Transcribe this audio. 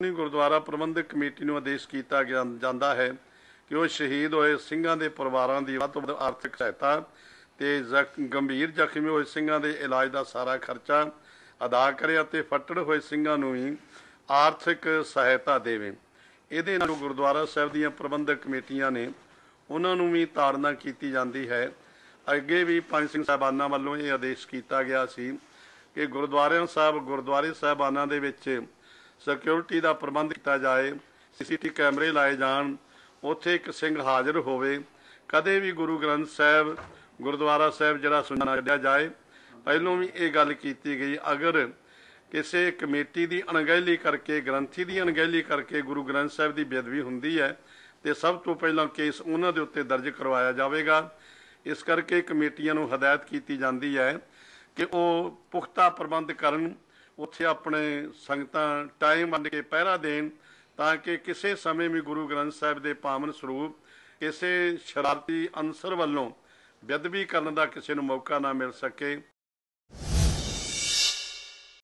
ਸ਼੍ਰੋਮਣੀ ਗੁਰਦੁਆਰਾ ਪ੍ਰਬੰਧਕ committee ਨੂੰ ਆਦੇਸ਼ ਕੀਤਾ ਜਾਂਦਾ ਹੈ ਕਿ ਉਹ ਸ਼ਹੀਦ ਹੋਏ ਸਿੰਘਾਂ ਦੇ ਪਰਿਵਾਰਾਂ ਦੀ ਵੱਧ ਤੋਂ ਵੱਧ ਆਰਥਿਕ ਸਹਾਇਤਾ ਤੇ ਜ਼ਖ- ਗੰਭੀਰ ਜ਼ਖਮੀ ਹੋਏ ਸਿੰਘਾਂ ਦੇ ਇਲਾਜ ਦਾ ਸਾਰਾ ਖਰਚਾ ਅਦਾ ਕਰੇ ਅਤੇ ਫੱਟੜ ਹੋਏ ਸਿੰਘਾਂ ਨੂੰ ਵੀ ਆਰਥਿਕ ਸਹਾਇਤਾ ਦੇਵੇ। ਇਹਦੇ ਨਾਲ ਗੁਰਦੁਆਰਾ ਸਾਹਿਬ ਦੀਆਂ ਪ੍ਰਬੰਧਕ ਕਮੇਟੀਆਂ ਨੇ ਉਹਨਾਂ ਨੂੰ ਵੀ ਤਾੜਨਾ ਕੀਤੀ ਜਾਂਦੀ ਹੈ। ਅੱਗੇ ਵੀ ਪੰਜ ਸਿੰਘ ਸਾਹਿਬਾਨਾਂ ਵੱਲੋਂ ਇਹ ਆਦੇਸ਼ ਕੀਤਾ ਗਿਆ ਸੀ ਕਿ ਗੁਰਦੁਆਰਿਆਂ ਸਾਹਿਬ, ਗੁਰਦੁਆਰੇ ਸਾਹਿਬਾਨਾਂ ਦੇ ਵਿੱਚ ਸਿਕਿਉਰਿਟੀ ਦਾ ਪ੍ਰਬੰਧ ਕੀਤਾ ਜਾਏ ਸੀਸੀਟੀ ਕੈਮਰੇ ਲਾਏ ਜਾਣ, ਉੱਥੇ ਇੱਕ ਸਿੰਘ ਹਾਜ਼ਰ ਹੋਵੇ। ਕਦੇ ਵੀ ਗੁਰੂ ਗ੍ਰੰਥ ਸਾਹਿਬ, ਗੁਰਦੁਆਰਾ ਸਾਹਿਬ ਜਿਹੜਾ ਸੁਣਨਾ ਛੱਡਿਆ ਜਾਏ, ਪਹਿਲੋਂ ਵੀ ਇਹ ਗੱਲ ਕੀਤੀ ਗਈ, ਅਗਰ ਕਿਸੇ ਕਮੇਟੀ ਦੀ ਅਣਗਹਿਲੀ ਕਰਕੇ, ਗ੍ਰੰਥੀ ਦੀ ਅਣਗਹਿਲੀ ਕਰਕੇ ਗੁਰੂ ਗ੍ਰੰਥ ਸਾਹਿਬ ਦੀ ਬੇਅਦਬੀ ਹੁੰਦੀ ਹੈ, ਤੇ ਸਭ ਤੋਂ ਪਹਿਲਾਂ ਕੇਸ ਉਹਨਾਂ ਦੇ ਉੱਤੇ ਦਰਜ ਕਰਵਾਇਆ ਜਾਵੇਗਾ। ਇਸ ਕਰਕੇ ਕਮੇਟੀਆਂ ਨੂੰ ਹਦਾਇਤ ਕੀਤੀ ਜਾਂਦੀ ਹੈ ਕਿ ਉਹ ਪੁਖਤਾ ਪ੍ਰਬੰਧ ਕਰਨ ਉੱਥੇ ਆਪਣੇ ਸੰਗਤਾਂ ਟਾਈਮ ਵੰਡ ਕੇ ਪਹਿਰਾ ਦੇਣ ਤਾਂ ਕਿ ਕਿਸੇ ਸਮੇਂ ਵੀ ਗੁਰੂ ਗ੍ਰੰਥ ਸਾਹਿਬ ਦੇ ਪਾਵਨ ਸਰੂਪ ਕਿਸੇ ਸ਼ਰਾਰਤੀ ਅਨਸਰ ਵੱਲੋਂ ਬੇਅਦਬੀ ਕਰਨ ਦਾ ਕਿਸੇ ਨੂੰ ਮੌਕਾ ਨਾ ਮਿਲ ਸਕੇ।